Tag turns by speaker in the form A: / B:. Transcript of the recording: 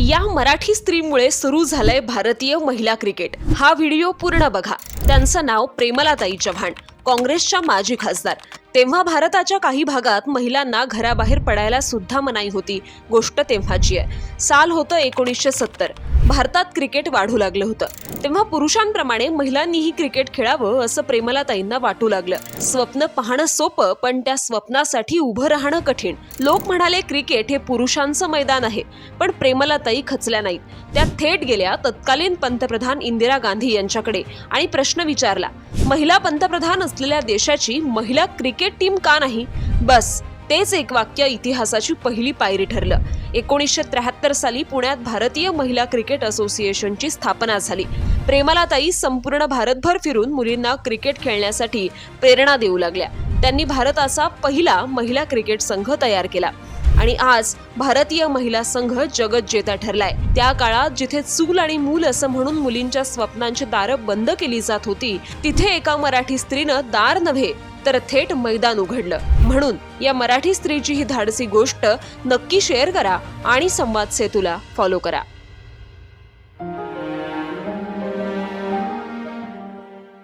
A: या मराठी स्त्रीमुळे सुरू झालंय भारतीय महिला क्रिकेट. हा व्हिडिओ पूर्ण बघा. त्यांचं नाव प्रेमलाताई चव्हाण काँग्रेसच्या माजी खासदार. तेव्हा भारताच्या काही भागात महिलांना घराबाहेर पडायला सुद्धा मनाई होती गोष्ट तेव्हाची आहे. साल होतं एकोणीसशे सत्तर. भारतात क्रिकेट वाढू लागलं होतं. तेव्हा पुरुषांप्रमाणे महिलांनीही क्रिकेट खेळावं असं प्रेमलाताईंना वाटू लागलं. स्वप्न पाहणं सोपं पण त्या स्वप्नासाठी उभं राहणं कठीण. लोक म्हणाले क्रिकेट हे पुरुषांचं मैदान आहे. पण प्रेमलाताई खचल्या नाहीत. त्या थेट गेल्या तत्कालीन पंतप्रधान इंदिरा गांधी यांच्याकडे आणि प्रश्न विचारला महिला पंतप्रधान असलेल्या देशाची महिला क्रिकेट टीम का नाही? बस तेच एक वाक्य इतिहासाची पहिली पायरी ठरलं. एकोणीसशे त्र्याहत्तर साली पुण्यात भारतीय महिला क्रिकेट असोसिएशनची स्थापना झाली. प्रेमालाताई संपूर्ण भारतभर फिरून मुलींना क्रिकेट खेळण्यासाठी प्रेरणा देऊ लागल्या. त्यांनी भारताचा पहिला महिला क्रिकेट संघ तयार केला. आणि आज भारतीय महिला संघ जगज्जेता ठरलाय. त्या काळात जिथे चूल आणि मूल असं म्हणून मुलींच्या स्वप्नांची दारं बंद केली जात होती तिथे एका मराठी स्त्रीनं दार नव्हे तर थेट मैदान उघडलं. म्हणून या मराठी स्त्रीची ही धाडसी गोष्ट नक्की शेअर करा आणि संवाद सेतूला फॉलो करा.